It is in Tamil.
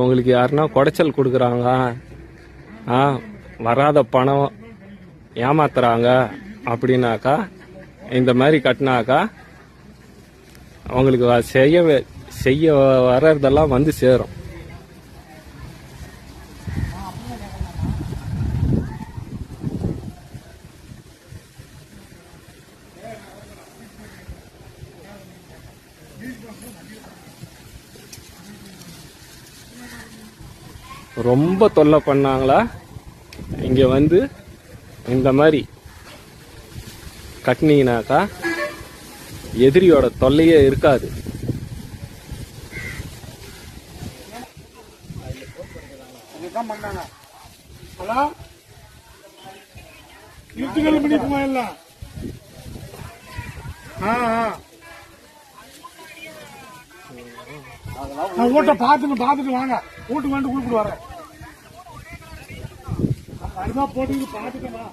உங்களுக்கு யாருன்னா குடைச்சல் கொடுக்குறாங்க. ஆ வராத பணம் ஏமாத்துறாங்க அப்படின்னாக்கா இந்த மாதிரி கட்டினாக்கா அவங்களுக்கு செய்ய செய்ய வர்றதெல்லாம் வந்து சேரும். ரொம்ப தொல்லை பண்ணாங்களா? இங்கே வந்து இந்த மாதிரி கட்டினீங்கனாக்கா எதிரியோட தொல்லையே இருக்காது. ஹலோ? பண்ணிக்குமா ஆ. நான் வீட்டை பார்த்துட்டு பார்த்துட்டு வாங்க. வீட்டுக்கு வந்து கூப்பிட்டு வரேன். அதுதான் போட்டு பார்த்துட்டேன்